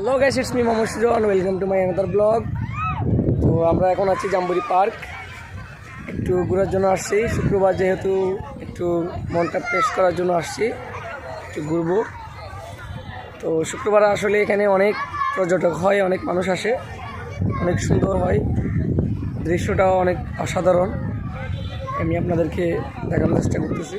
Hello guys it's me Mohammad Sujan welcome to my another blog তো আমরা এখন আছি জাম্বুরি পার্ক। একটু ঘোরার জন্য আসছি। শুক্রবার যেহেতু একটু মনটা ফ্রেশ করার জন্য আসছি। একটু ঘুরবো। তো শুক্রবার আসলে এখানে অনেক পর্যটক হয়, অনেক মানুষ আসে, অনেক সুন্দর হয়। দৃশ্যটাও অনেক অসাধারণ। আমি আপনাদেরকে দেখানোর চেষ্টা করতেছি।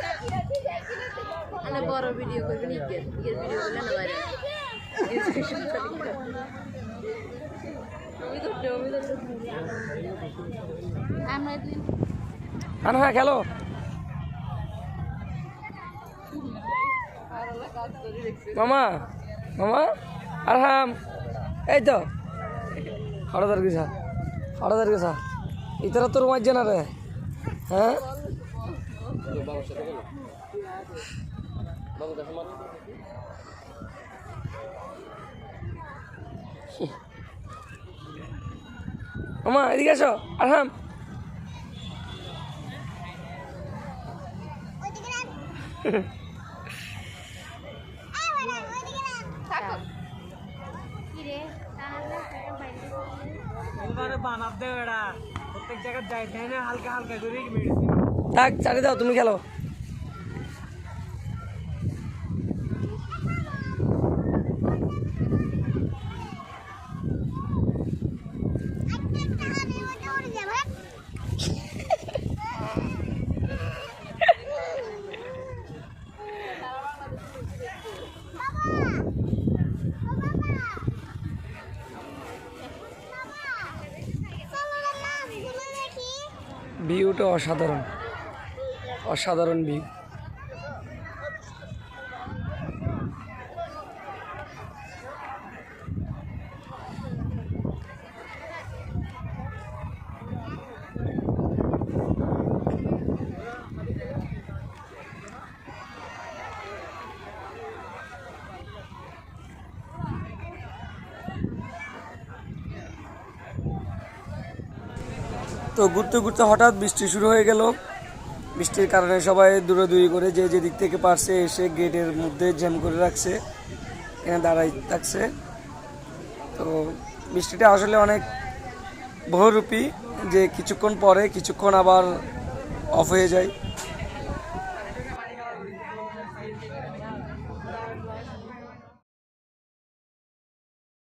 মানে বড় ভিডিও ভিডিও করলে না বাইরে হ্যাঁ, হ্যাঁ, খেলো। মামা মামা, আর হাম হ্যাঁ, এই তো। হরদার গেছা হরদার গেছা ইতারা তোর মাঝে না রে হ্যাঁ? মামা এদিকে আসো আর হাম কি রে তাহলে বাইরে এবারে বানাব দে বেড়া প্রত্যেক জায়গায় যাই তাই না হালকা হালকা করে মেডিসিন থাক চারি দাও তুমি খেলো ভিউটা অসাধারণ। অসাধারণ ভিউ। তো ঘুরতে ঘুরতে হঠাৎ বৃষ্টি শুরু হয়ে গেল। বৃষ্টির কারণে সবাই দূরে করে যে যেদিক থেকে পারছে এসে গেটের মধ্যে জ্যাম করে রাখছে, এখানে দাঁড়াই থাকছে। তো বৃষ্টিটা আসলে অনেক বহুরূপী যে কিছুক্ষণ পরে কিছুক্ষণ আবার অফ হয়ে যায়।